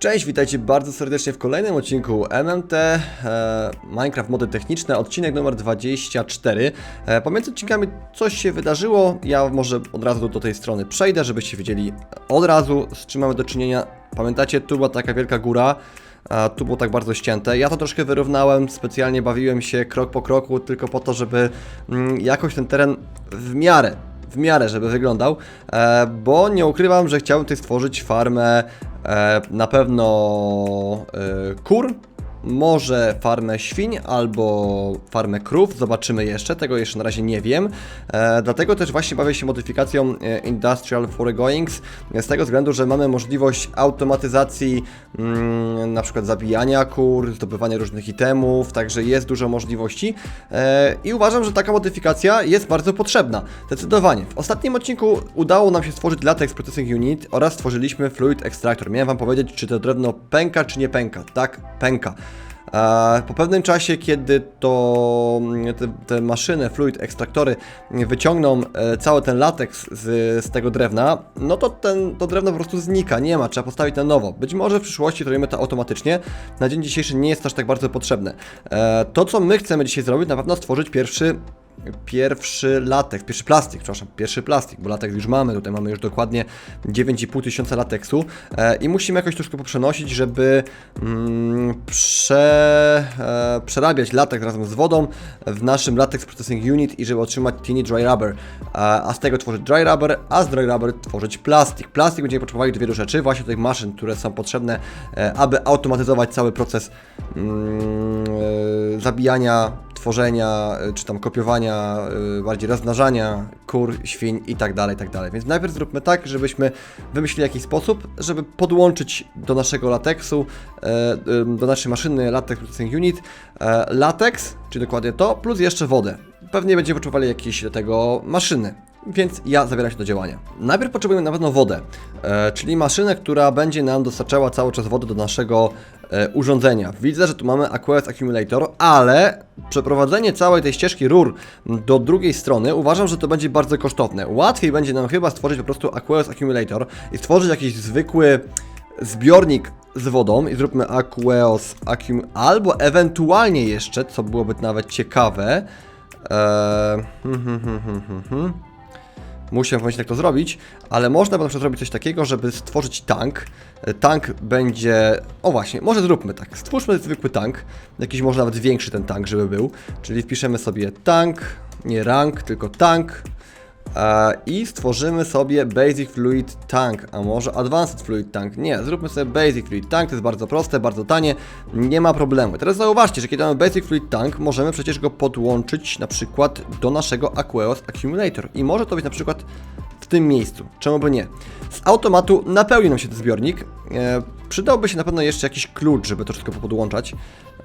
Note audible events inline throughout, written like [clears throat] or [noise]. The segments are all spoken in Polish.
Cześć, witajcie bardzo serdecznie w kolejnym odcinku MMT e, Minecraft Mody Techniczne, odcinek numer 24. E, pomiędzy odcinkami coś się wydarzyło, ja może od razu do tej strony przejdę, żebyście wiedzieli od razu z czym mamy do czynienia. Pamiętacie, tu była taka wielka góra, a tu było tak bardzo ścięte. Ja to troszkę wyrównałem, specjalnie bawiłem się krok po kroku, tylko po to, żeby mm, jakoś ten teren w miarę w miarę, żeby wyglądał, e, bo nie ukrywam, że chciałbym tutaj stworzyć farmę na pewno e, kur, może farmę świń albo farmę krów, zobaczymy jeszcze, tego jeszcze na razie nie wiem. E, dlatego też właśnie bawię się modyfikacją e, Industrial Foregoings, z tego względu, że mamy możliwość automatyzacji mm, na przykład zabijania kur, zdobywania różnych itemów, także jest dużo możliwości e, i uważam, że taka modyfikacja jest bardzo potrzebna. Zdecydowanie. W ostatnim odcinku udało nam się stworzyć Latex Processing Unit oraz stworzyliśmy Fluid Extractor. Miałem Wam powiedzieć, czy to drewno pęka, czy nie pęka. Tak, pęka. Po pewnym czasie, kiedy to mm, te, te maszyny, fluid ekstraktory wyciągną e, cały ten lateks z, z tego drewna, no to ten, to drewno po prostu znika, nie ma, trzeba postawić na nowo. Być może w przyszłości zrobimy to automatycznie, na dzień dzisiejszy nie jest aż tak bardzo potrzebne. E, To, co my chcemy dzisiaj zrobić, na pewno stworzyć pierwszy pierwszy latek, pierwszy plastik, przepraszam, pierwszy plastik, bo latek już mamy, tutaj mamy już dokładnie 9,5 tysiąca lateksu e, i musimy jakoś troszkę poprzenosić, żeby mm, prze, e, przerabiać latek razem z wodą w naszym latex processing unit i żeby otrzymać teeny dry rubber, a, a z tego tworzyć dry rubber, a z dry rubber tworzyć plastik. Plastik będziemy potrzebowali do wielu rzeczy, właśnie tych maszyn, które są potrzebne, e, aby automatyzować cały proces mm, e, zabijania tworzenia, y, czy tam kopiowania, y, bardziej rozmnażania kur, świń i tak dalej, tak dalej. Więc najpierw zróbmy tak, żebyśmy wymyślili jakiś sposób, żeby podłączyć do naszego lateksu, y, do naszej maszyny Latex Processing Unit, latex, czyli dokładnie to, plus jeszcze wodę. Pewnie będziemy potrzebowali jakieś do tego maszyny. Więc ja zabieram się do działania. Najpierw potrzebujemy na pewno wodę, e, czyli maszynę, która będzie nam dostarczała cały czas wodę do naszego e, urządzenia. Widzę, że tu mamy Aqueous Accumulator, ale przeprowadzenie całej tej ścieżki rur do drugiej strony uważam, że to będzie bardzo kosztowne. Łatwiej będzie nam chyba stworzyć po prostu Aqueous Accumulator i stworzyć jakiś zwykły zbiornik z wodą i zróbmy Aqueous Accum... albo ewentualnie jeszcze, co byłoby nawet ciekawe, eee, hmm, hmm, hmm, hmm, hmm, hmm. Muszę pomyśleć jak to zrobić, ale można by na przykład zrobić coś takiego, żeby stworzyć tank. E, Tank będzie... O właśnie, może zróbmy tak. Stwórzmy zwykły tank. Jakiś może nawet większy ten tank, żeby był. Czyli wpiszemy sobie tank, nie rank, tylko tank. E, I stworzymy sobie Basic Fluid Tank, a może Advanced Fluid Tank. Nie, zróbmy sobie Basic Fluid Tank, to jest bardzo proste, bardzo tanie, nie ma problemu. Teraz zauważcie, że kiedy mamy Basic Fluid Tank, możemy przecież go podłączyć na przykład do naszego Aqueous Accumulator. I może to być na przykład w tym miejscu, czemu by nie. Z automatu napełni nam się ten zbiornik. E, przydałby się na pewno jeszcze jakiś klucz, żeby to wszystko podłączać.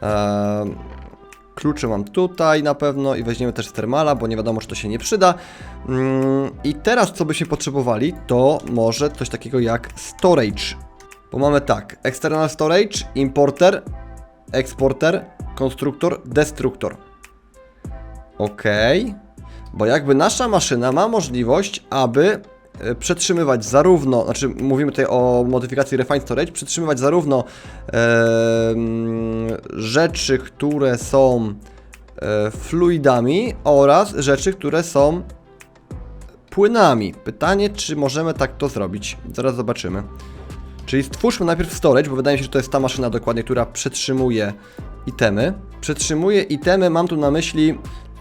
E, Klucze mam tutaj na pewno i weźmiemy też termala, bo nie wiadomo, czy to się nie przyda. Mm, I teraz, co byśmy potrzebowali, to może coś takiego jak storage. Bo mamy tak, external storage, importer, exporter, konstruktor, destruktor. Ok, bo jakby nasza maszyna ma możliwość, aby przetrzymywać zarówno, znaczy mówimy tutaj o modyfikacji Refine Storage, przetrzymywać zarówno em, rzeczy, które są e, fluidami oraz rzeczy, które są płynami. Pytanie, czy możemy tak to zrobić? Zaraz zobaczymy. Czyli stwórzmy najpierw storage, bo wydaje mi się, że to jest ta maszyna dokładnie, która przetrzymuje itemy. Przetrzymuje itemy, mam tu na myśli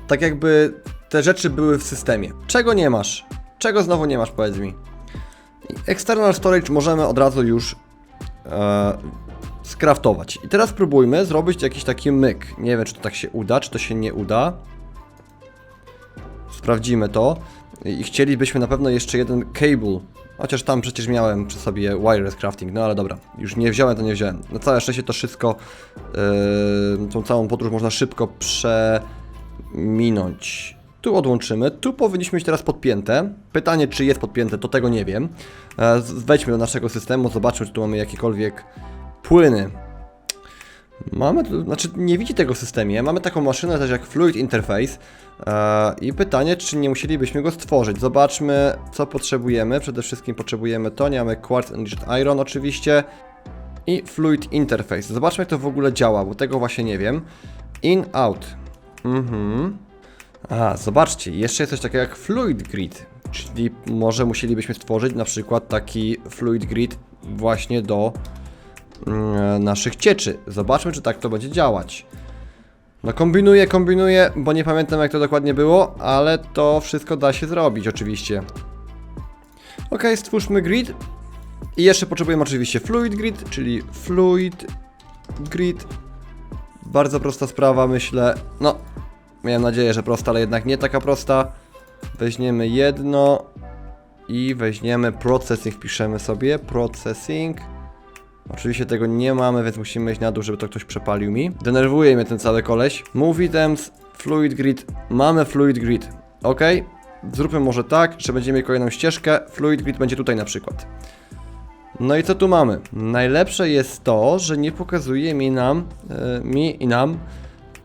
tak jakby te rzeczy były w systemie. Czego nie masz? Czego znowu nie masz, powiedz mi? External storage możemy od razu już e, skraftować. I teraz spróbujmy zrobić jakiś taki myk. Nie wiem, czy to tak się uda, czy to się nie uda. Sprawdzimy to. I chcielibyśmy na pewno jeszcze jeden cable. Chociaż tam przecież miałem przy sobie wireless crafting, no ale dobra, już nie wziąłem, to nie wziąłem. Na całe szczęście to wszystko, yy, tą całą podróż można szybko przeminąć. Tu odłączymy, tu powinniśmy mieć teraz podpięte. Pytanie, czy jest podpięte, to tego nie wiem. E, Wejdźmy do naszego systemu, zobaczmy, czy tu mamy jakiekolwiek płyny. Mamy, znaczy nie widzi tego w systemie. Mamy taką maszynę też jak Fluid Interface. E, I pytanie, czy nie musielibyśmy go stworzyć. Zobaczmy, co potrzebujemy. Przede wszystkim potrzebujemy to, nie mamy Quartz and Iron oczywiście. i Fluid Interface. Zobaczmy jak to w ogóle działa, bo tego właśnie nie wiem. In, out. Mhm. A, zobaczcie, jeszcze jest coś takiego jak Fluid Grid, czyli może musielibyśmy stworzyć na przykład taki Fluid Grid właśnie do mm, naszych cieczy. Zobaczmy, czy tak to będzie działać. No kombinuję, kombinuję, bo nie pamiętam jak to dokładnie było, ale to wszystko da się zrobić oczywiście. Ok, stwórzmy grid. I jeszcze potrzebujemy oczywiście fluid grid, czyli fluid grid. Bardzo prosta sprawa, myślę. No, miałem nadzieję, że prosta, ale jednak nie taka prosta. Weźmiemy jedno i weźmiemy processing, wpiszemy sobie processing. Oczywiście tego nie mamy, więc musimy iść na dół, żeby to ktoś przepalił mi. Denerwuje mnie ten cały koleś. Move items, fluid grid. Mamy fluid grid. Ok. Zróbmy może tak, że będziemy mieli kolejną ścieżkę. Fluid grid będzie tutaj na przykład. No i co tu mamy? Najlepsze jest to, że nie pokazuje mi nam, e, mi i nam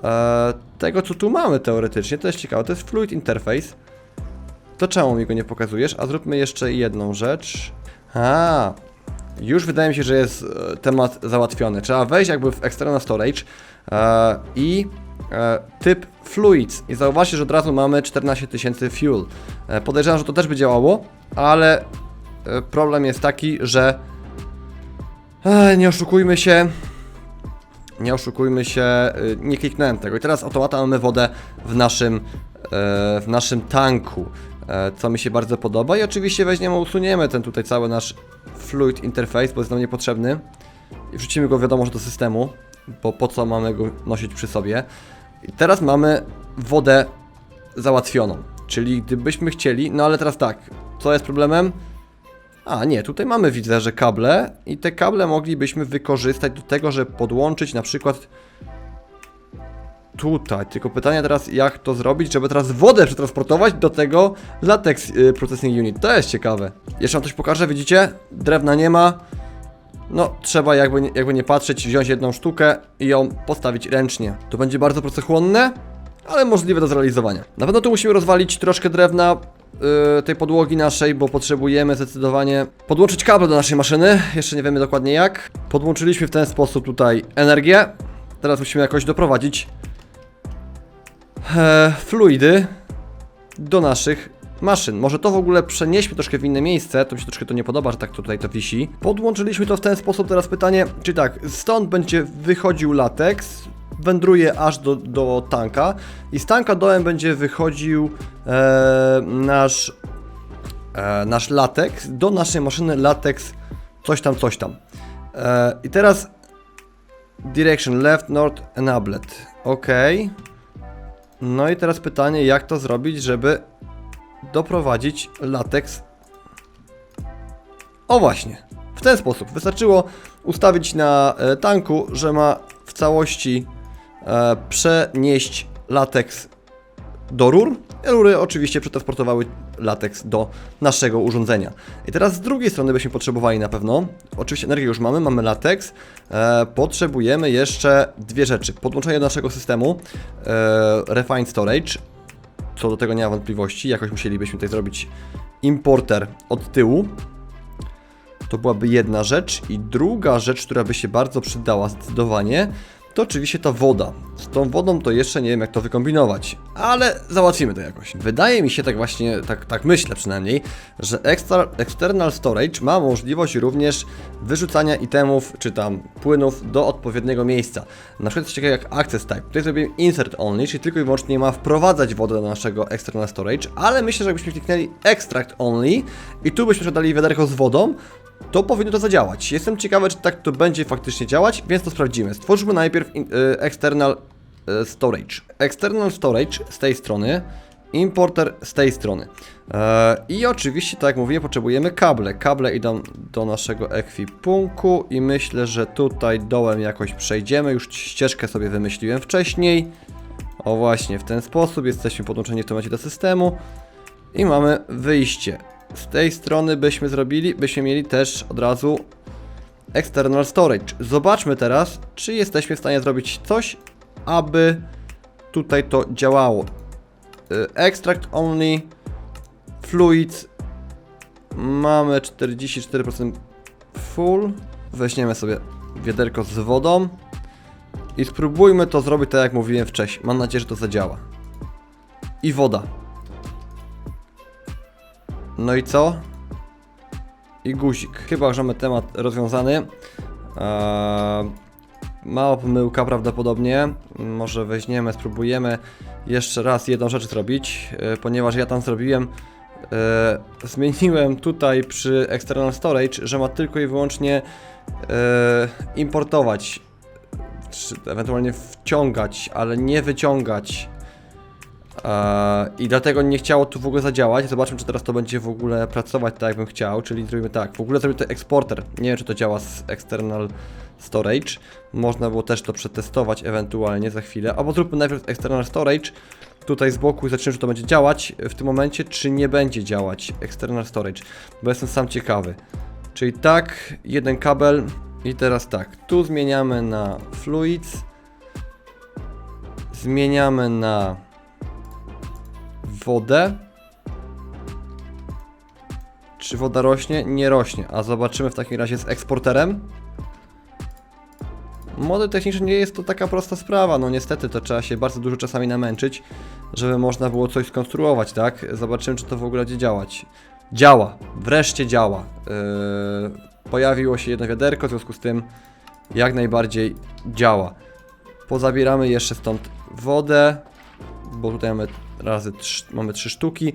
e, tego co tu mamy teoretycznie. To jest ciekawe, to jest fluid interface. To czemu mi go nie pokazujesz? A zróbmy jeszcze jedną rzecz. A, już wydaje mi się, że jest e, temat załatwiony. Trzeba wejść jakby w external storage e, i e, typ fluids. I zauważcie, że od razu mamy 14 tysięcy fuel. E, podejrzewam, że to też by działało, ale e, problem jest taki, że e, nie oszukujmy się. Nie oszukujmy się, e, nie kliknąłem tego. I teraz automata mamy wodę w naszym, e, w naszym tanku, e, co mi się bardzo podoba. I oczywiście weźmiemy, usuniemy ten tutaj cały nasz fluid interface, bo jest nam niepotrzebny. I wrzucimy go wiadomo, że do systemu, bo po co mamy go nosić przy sobie. I teraz mamy wodę załatwioną. Czyli gdybyśmy chcieli, no ale teraz tak, co jest problemem? A nie, tutaj mamy widzę, że kable i te kable moglibyśmy wykorzystać do tego, żeby podłączyć na przykład tutaj. Tylko pytanie teraz, jak to zrobić, żeby teraz wodę przetransportować do tego latex y, processing unit. To jest ciekawe. Jeszcze wam coś pokażę, widzicie? Drewna nie ma. No, trzeba jakby, jakby nie patrzeć, wziąć jedną sztukę i ją postawić ręcznie. To będzie bardzo pracochłonne, ale możliwe do zrealizowania. Na pewno tu musimy rozwalić troszkę drewna yy, tej podłogi naszej, bo potrzebujemy zdecydowanie podłączyć kable do naszej maszyny. Jeszcze nie wiemy dokładnie jak. Podłączyliśmy w ten sposób tutaj energię. Teraz musimy jakoś doprowadzić e, fluidy do naszych maszyn. Może to w ogóle przenieśmy troszkę w inne miejsce, to mi się troszkę to nie podoba, że tak tutaj to wisi. Podłączyliśmy to w ten sposób, teraz pytanie, czy tak, stąd będzie wychodził lateks, wędruje aż do, do tanka i z tanka dołem będzie wychodził e, nasz, e, nasz lateks, do naszej maszyny lateks coś tam, coś tam. E, I teraz direction left, north, enabled. Ok. No i teraz pytanie, jak to zrobić, żeby doprowadzić lateks. O właśnie, w ten sposób. Wystarczyło ustawić na e, tanku, że ma w całości e, przenieść lateks do rur. Rury oczywiście przetransportowały lateks do naszego urządzenia. I teraz z drugiej strony byśmy potrzebowali na pewno, oczywiście energię już mamy, mamy lateks, e, potrzebujemy jeszcze dwie rzeczy. Podłączenie do naszego systemu, e, Storage, co do tego nie ma wątpliwości, jakoś musielibyśmy tutaj zrobić importer od tyłu. To byłaby jedna rzecz. I druga rzecz, która by się bardzo przydała zdecydowanie, to oczywiście ta woda. Z tą wodą to jeszcze nie wiem jak to wykombinować, ale załatwimy to jakoś. Wydaje mi się tak właśnie, tak, tak myślę przynajmniej, że External Storage ma możliwość również wyrzucania itemów czy tam płynów do odpowiedniego miejsca. Na przykład coś jak Access Type. Tutaj zrobimy Insert Only, czyli tylko i wyłącznie ma wprowadzać wodę do naszego External Storage, ale myślę, że jakbyśmy kliknęli Extract Only i tu byśmy dali wiaderko z wodą, to powinno to zadziałać. Jestem ciekawy, czy tak to będzie faktycznie działać, więc to sprawdzimy. Stwórzmy najpierw y, external y, storage. External storage z tej strony, importer z tej strony. E, I oczywiście, tak jak mówiłem, potrzebujemy kable. Kable idą do naszego ekwipunku i myślę, że tutaj dołem jakoś przejdziemy. Już ścieżkę sobie wymyśliłem wcześniej. O właśnie, w ten sposób jesteśmy podłączeni w momencie do systemu. I mamy wyjście. Z tej strony byśmy zrobili, byśmy mieli też od razu external storage. Zobaczmy teraz, czy jesteśmy w stanie zrobić coś, aby tutaj to działało. Y, Extract only, fluids, mamy 44% full. Weźmiemy sobie wiaderko z wodą i spróbujmy to zrobić tak jak mówiłem wcześniej. Mam nadzieję, że to zadziała. I woda. No i co? I guzik. Chyba już mamy temat rozwiązany. Eee, mała pomyłka prawdopodobnie. Może weźmiemy, spróbujemy jeszcze raz jedną rzecz zrobić, e, ponieważ ja tam zrobiłem. E, zmieniłem tutaj przy External Storage, że ma tylko i wyłącznie e, importować, czy ewentualnie wciągać, ale nie wyciągać. E, I dlatego nie chciało tu w ogóle zadziałać. Zobaczmy, czy teraz to będzie w ogóle pracować tak, jakbym chciał. Czyli zrobimy tak. W ogóle zrobię to eksporter. Nie wiem, czy to działa z external storage. Można było też to przetestować ewentualnie za chwilę. Albo zróbmy najpierw external storage tutaj z boku i zobaczymy, czy to będzie działać w tym momencie, czy nie będzie działać external storage. Bo jestem sam ciekawy. Czyli tak, jeden kabel i teraz tak. Tu zmieniamy na fluids. Zmieniamy na wodę. Czy woda rośnie? Nie rośnie. A zobaczymy w takim razie z eksporterem. Mody techniczne nie jest to taka prosta sprawa. No niestety to trzeba się bardzo dużo czasami namęczyć, żeby można było coś skonstruować, tak? Zobaczymy, czy to w ogóle będzie działać. Działa. Wreszcie działa. Yy, pojawiło się jedno wiaderko, w związku z tym jak najbardziej działa. Pozabieramy jeszcze stąd wodę, bo tutaj mamy razy mamy trzy sztuki.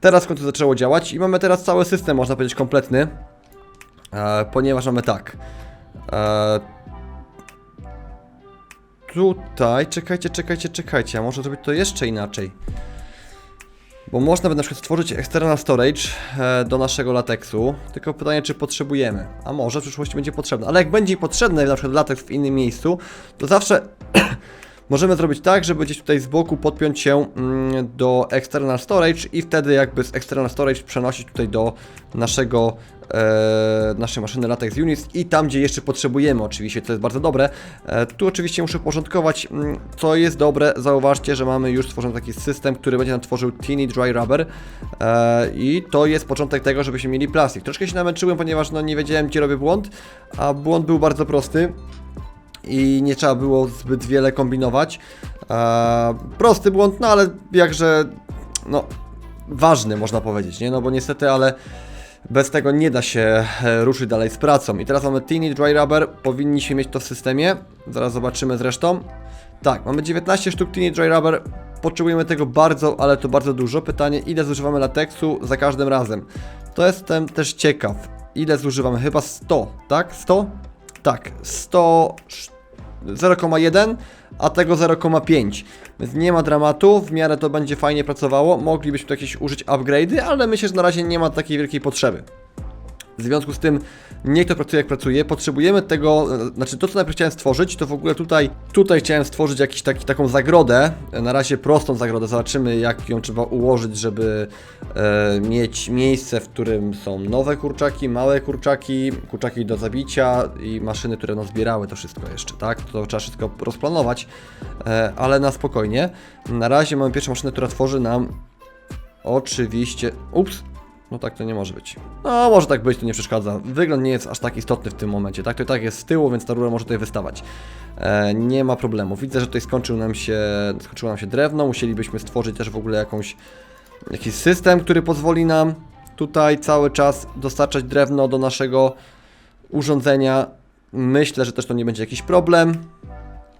Teraz w końcu zaczęło działać i mamy teraz cały system, można powiedzieć, kompletny. E, ponieważ mamy tak. E, tutaj, czekajcie, czekajcie, czekajcie, a może zrobić to jeszcze inaczej. Bo można by na przykład stworzyć external storage e, do naszego lateksu, tylko pytanie, czy potrzebujemy. A może w przyszłości będzie potrzebne. Ale jak będzie potrzebny na przykład lateks w innym miejscu, to zawsze możemy zrobić tak, żeby gdzieś tutaj z boku podpiąć się mm, do external storage i wtedy jakby z external storage przenosić tutaj do naszego e, naszej maszyny latex units i tam gdzie jeszcze potrzebujemy oczywiście, to jest bardzo dobre. E, tu oczywiście muszę porządkować, mm, co jest dobre. Zauważcie, że mamy już stworzony taki system, który będzie nam tworzył teeny dry rubber e, i to jest początek tego, żebyśmy mieli plastik. Troszkę się namęczyłem, ponieważ no, nie wiedziałem gdzie robię błąd, a błąd był bardzo prosty i nie trzeba było zbyt wiele kombinować. Eee, prosty błąd, no ale jakże, no, ważny można powiedzieć, nie? No bo niestety, ale bez tego nie da się e, ruszyć dalej z pracą. I teraz mamy Teeny Dry Rubber, powinniśmy mieć to w systemie, zaraz zobaczymy zresztą. Tak, mamy 19 sztuk Teeny Dry Rubber, potrzebujemy tego bardzo, ale to bardzo dużo. Pytanie, ile zużywamy lateksu za każdym razem? To jestem też ciekaw. Ile zużywamy? Chyba 100, tak? 100? Tak, 100, 0,1, a tego 0,5. Więc nie ma dramatu, w miarę to będzie fajnie pracowało. Moglibyśmy tu jakieś użyć upgrade'y, ale myślę, że na razie nie ma takiej wielkiej potrzeby. W związku z tym, niech to pracuje jak pracuje. Potrzebujemy tego, e, znaczy to co najpierw chciałem stworzyć, to w ogóle tutaj, tutaj chciałem stworzyć jakiś taki, taką zagrodę. E, Na razie prostą zagrodę, zobaczymy jak ją trzeba ułożyć, żeby e, mieć miejsce, w którym są nowe kurczaki, małe kurczaki, kurczaki do zabicia i maszyny, które no zbierały to wszystko jeszcze, tak? To trzeba wszystko rozplanować, e, ale na spokojnie. Na razie mamy pierwszą maszynę, która tworzy nam oczywiście, ups, no tak to nie może być. No może tak być, to nie przeszkadza. Wygląd nie jest aż tak istotny w tym momencie, tak? To i tak jest z tyłu, więc ta rura może tutaj wystawać. E, nie ma problemu. Widzę, że tutaj skończył nam się, skończyło nam się drewno. Musielibyśmy stworzyć też w ogóle jakąś, jakiś system, który pozwoli nam tutaj cały czas dostarczać drewno do naszego urządzenia. Myślę, że też to nie będzie jakiś problem.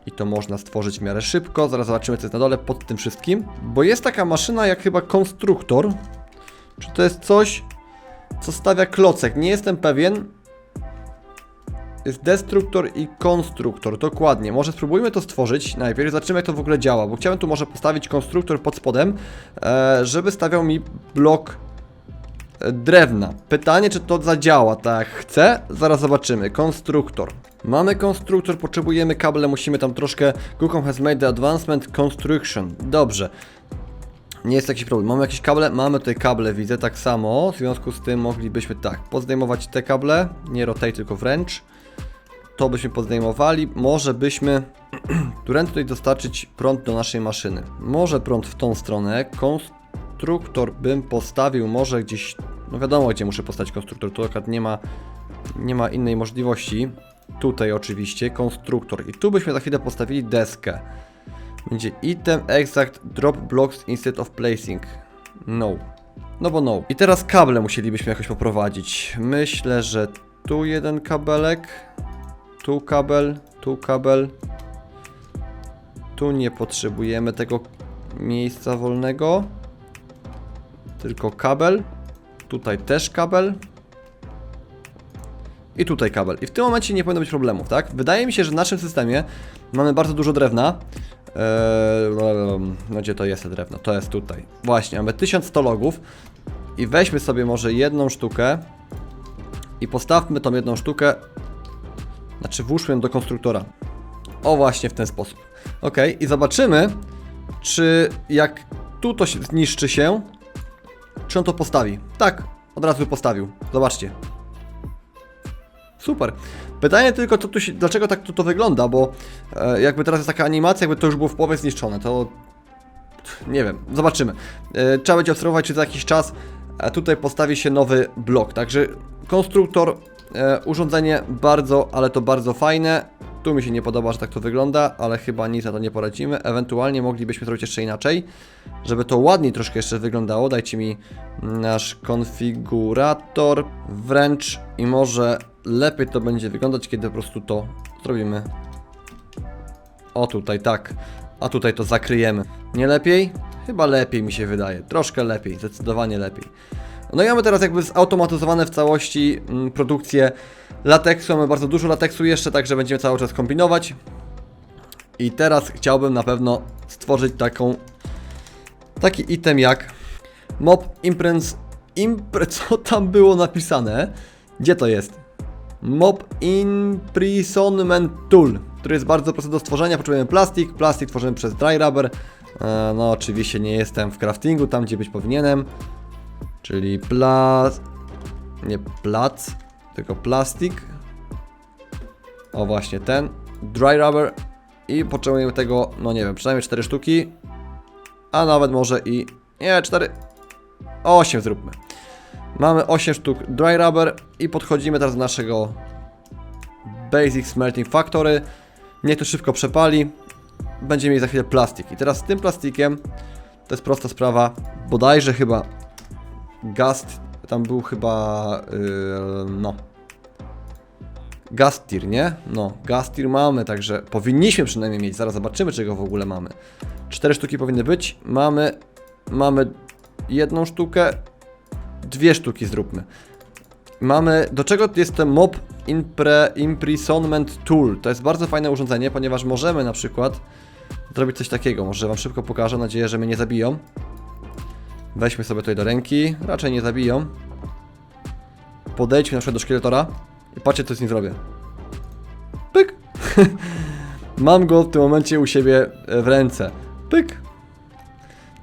I to można stworzyć w miarę szybko. Zaraz zobaczymy, co jest na dole pod tym wszystkim. Bo jest taka maszyna jak chyba konstruktor. Czy to jest coś, co stawia klocek? Nie jestem pewien. Jest destruktor i konstruktor, dokładnie. Może spróbujmy to stworzyć najpierw, zobaczymy jak to w ogóle działa, bo chciałem tu może postawić konstruktor pod spodem, e, żeby stawiał mi blok e, drewna. Pytanie, czy to zadziała tak jak chcę? Zaraz zobaczymy. Konstruktor. Mamy konstruktor, potrzebujemy kable, musimy tam troszkę... Google has made the advancement construction. Dobrze. Nie jest jakiś problem. Mamy jakieś kable? Mamy tutaj kable, widzę tak samo. W związku z tym moglibyśmy tak, pozdejmować te kable. Nie rotate, tylko wręcz. To byśmy pozdejmowali. Może byśmy [clears throat] którędy tutaj dostarczyć prąd do naszej maszyny. Może prąd w tą stronę. Konstruktor bym postawił może gdzieś... No wiadomo, gdzie muszę postawić konstruktor. Tu akurat nie ma, nie ma innej możliwości. tutaj oczywiście, konstruktor. I tu byśmy za chwilę postawili deskę. Będzie item exact drop blocks instead of placing. No. No bo no. I teraz kable musielibyśmy jakoś poprowadzić. Myślę, że tu jeden kabelek. Tu kabel, tu kabel. Tu nie potrzebujemy tego miejsca wolnego. Tylko kabel. Tutaj też kabel. I tutaj kabel. I w tym momencie nie powinno być problemów, tak? Wydaje mi się, że w naszym systemie mamy bardzo dużo drewna. Eee, no gdzie to jest te drewno? To jest tutaj. Właśnie, mamy 1100 logów. I weźmy sobie może jedną sztukę. I postawmy tą jedną sztukę. Znaczy włóżmy ją do konstruktora. O właśnie w ten sposób. Ok, i zobaczymy, czy jak tu to zniszczy się, czy on to postawi. Tak, od razu postawił. Zobaczcie. Super. Pytanie tylko, co tu się, dlaczego tak tu to wygląda, bo e, jakby teraz jest taka animacja, jakby to już było w połowie zniszczone, to nie wiem, zobaczymy. E, trzeba będzie obserwować, czy za jakiś czas e, tutaj postawi się nowy blok. Także konstruktor, e, urządzenie bardzo, ale to bardzo fajne. Tu mi się nie podoba, że tak to wygląda, ale chyba nic na to nie poradzimy. Ewentualnie moglibyśmy zrobić jeszcze inaczej, żeby to ładniej troszkę jeszcze wyglądało. Dajcie mi nasz konfigurator wręcz i może lepiej to będzie wyglądać, kiedy po prostu to zrobimy. O tutaj, tak. A tutaj to zakryjemy. Nie lepiej? Chyba lepiej mi się wydaje. Troszkę lepiej, zdecydowanie lepiej. No i mamy teraz jakby zautomatyzowane w całości mm, produkcję lateksu. Mamy bardzo dużo lateksu jeszcze, także będziemy cały czas kombinować. I teraz chciałbym na pewno stworzyć taką taki item jak mob imprens impre [laughs] co tam było napisane? Gdzie to jest? Mob imprisonment tool, który jest bardzo prosty do stworzenia. Potrzebujemy plastik, plastik tworzymy przez dry rubber. E, no oczywiście nie jestem w craftingu, tam gdzie być powinienem. Czyli plas... Nie plac, tylko plastik. O właśnie ten. Dry rubber. I potrzebujemy tego, no nie wiem, przynajmniej 4 sztuki. A nawet może i... Nie, 4... 8 zróbmy. Mamy 8 sztuk dry rubber i podchodzimy teraz do naszego Basic Smelting Factory. Niech to szybko przepali. Będziemy mieli za chwilę plastik. I teraz z tym plastikiem to jest prosta sprawa. Bodajże chyba Gast, tam był chyba, yy, no. Gastir, nie? No, Gastir mamy, także powinniśmy przynajmniej mieć. Zaraz zobaczymy, czego w ogóle mamy. Cztery sztuki powinny być. Mamy, mamy jedną sztukę, dwie sztuki zróbmy. Mamy, do czego jest ten Mob Impre, Imprisonment Tool? To jest bardzo fajne urządzenie, ponieważ możemy na przykład zrobić coś takiego. Może Wam szybko pokażę, nadzieję, że mnie nie zabiją. Weźmy sobie tutaj do ręki, raczej nie zabiją. Podejdźmy na przykład do szkieletora i patrzcie co z nim zrobię. Pyk! [laughs] Mam go w tym momencie u siebie w ręce. Pyk!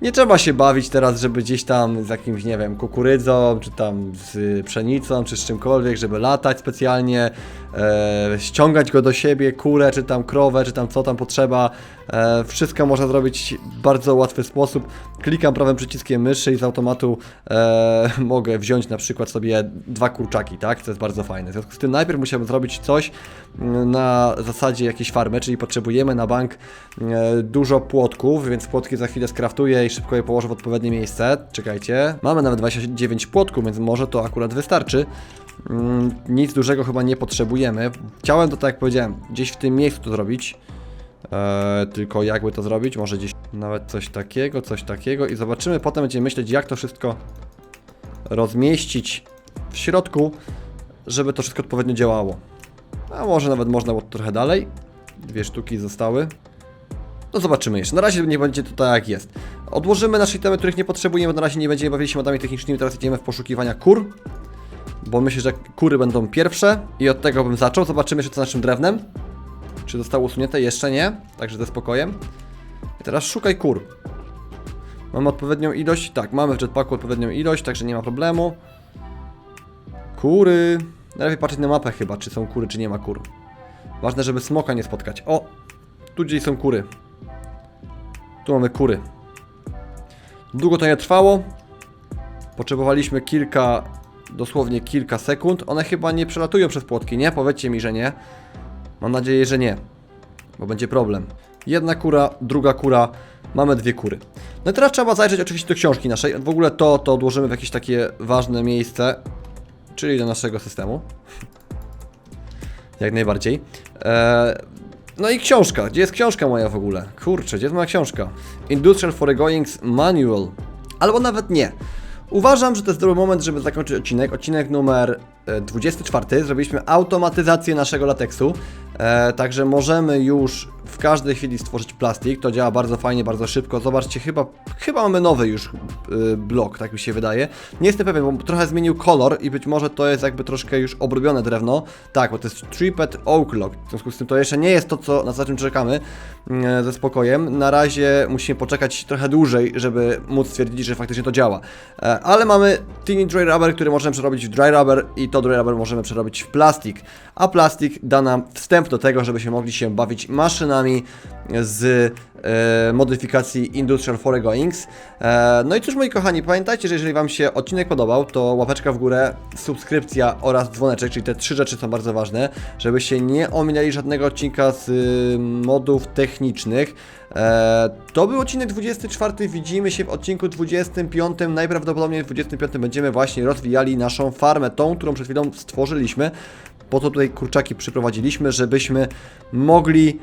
Nie trzeba się bawić teraz, żeby gdzieś tam z jakimś, nie wiem, kukurydzą, czy tam z pszenicą, czy z czymkolwiek, żeby latać specjalnie, e, ściągać go do siebie, kurę, czy tam krowę, czy tam co tam potrzeba. E, wszystko można zrobić w bardzo łatwy sposób. Klikam prawym przyciskiem myszy i z automatu e, [laughs] mogę wziąć na przykład sobie dwa kurczaki, tak? To jest bardzo fajne. W związku z tym najpierw musiałbym zrobić coś mm, na zasadzie jakiejś farmy, czyli potrzebujemy na bank e, dużo płotków, więc płotki za chwilę skraftuję i szybko je położę w odpowiednie miejsce. Czekajcie. Mamy nawet 29 płotków, więc może to akurat wystarczy. Mm, Nic dużego chyba nie potrzebujemy. Chciałem to, tak jak powiedziałem, gdzieś w tym miejscu to zrobić. Eee, tylko jakby to zrobić? Może gdzieś nawet coś takiego, coś takiego i zobaczymy. Potem będziemy myśleć, jak to wszystko rozmieścić w środku, żeby to wszystko odpowiednio działało. A może nawet można było trochę dalej. Dwie sztuki zostały. No zobaczymy jeszcze. Na razie nie będzie to tak jak jest. Odłożymy nasze itemy, których nie potrzebujemy. Na razie nie będziemy bawili się modami technicznymi. Teraz idziemy w poszukiwania kur. Bo myślę, że kury będą pierwsze. I od tego bym zaczął. Zobaczymy jeszcze co naszym drewnem. Czy zostało usunięte? Jeszcze nie. Także ze spokojem. I teraz szukaj kur. Mamy odpowiednią ilość? Tak, mamy w jetpacku odpowiednią ilość, także nie ma problemu. Kury. Najlepiej patrzeć na mapę chyba, czy są kury, czy nie ma kur. Ważne, żeby smoka nie spotkać. O! Tu gdzieś są kury. Tu mamy kury. Długo to nie trwało. Potrzebowaliśmy kilka dosłownie kilka sekund. One chyba nie przelatują przez płotki, nie? Powiedzcie mi, że nie. Mam nadzieję, że nie, bo będzie problem. Jedna kura, druga kura, mamy dwie kury. No i teraz trzeba zajrzeć oczywiście do książki naszej. W ogóle to, to odłożymy w jakieś takie ważne miejsce, czyli do naszego systemu. Jak najbardziej. Eee, no i książka. Gdzie jest książka moja w ogóle? Kurczę, gdzie jest moja książka? Industrial Foregoings Manual. Albo nawet nie. Uważam, że to jest dobry moment, żeby zakończyć odcinek. Odcinek numer 24. Zrobiliśmy automatyzację naszego lateksu. E, także możemy już w każdej chwili stworzyć plastik. To działa bardzo fajnie, bardzo szybko. Zobaczcie, chyba, chyba mamy nowy już y, blok, tak mi się wydaje. Nie jestem pewien, bo trochę zmienił kolor i być może to jest jakby troszkę już obrobione drewno. Tak, bo to jest Tripped Oak Log. W związku z tym to jeszcze nie jest to, co, na czym czekamy y, ze spokojem. Na razie musimy poczekać trochę dłużej, żeby móc stwierdzić, że faktycznie to działa. E, ale mamy Tiny Dry Rubber, który możemy przerobić w Dry Rubber i to Dry Rubber możemy przerobić w plastik. A plastik da nam wstęp do tego, żebyśmy mogli się bawić maszynami z e, modyfikacji Industrial Foregoings. E, no i cóż moi kochani, pamiętajcie, że jeżeli Wam się odcinek podobał, to łapeczka w górę, subskrypcja oraz dzwoneczek, czyli te trzy rzeczy są bardzo ważne, żebyście nie ominęli żadnego odcinka z y, modów technicznych. E, to był odcinek 24, widzimy się w odcinku 25, najprawdopodobniej w 25 będziemy właśnie rozwijali naszą farmę, tą, którą przed chwilą stworzyliśmy. Po to tutaj kurczaki przyprowadziliśmy, żebyśmy mogli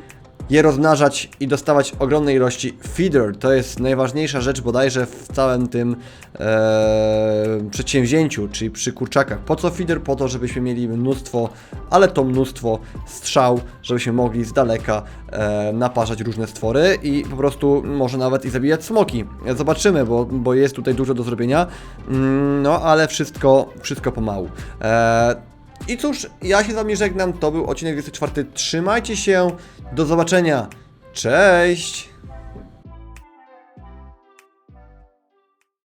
je rozmnażać i dostawać ogromne ilości feeder. To jest najważniejsza rzecz bodajże w całym tym e, przedsięwzięciu, czyli przy kurczakach. Po co feeder? Po to, żebyśmy mieli mnóstwo, ale to mnóstwo strzał, żebyśmy mogli z daleka e, naparzać różne stwory i po prostu może nawet i zabijać smoki. Zobaczymy, bo, bo jest tutaj dużo do zrobienia, mm, no ale wszystko, wszystko pomału. E, i cóż, ja się z wami żegnam, to był odcinek 24. Trzymajcie się, do zobaczenia, cześć!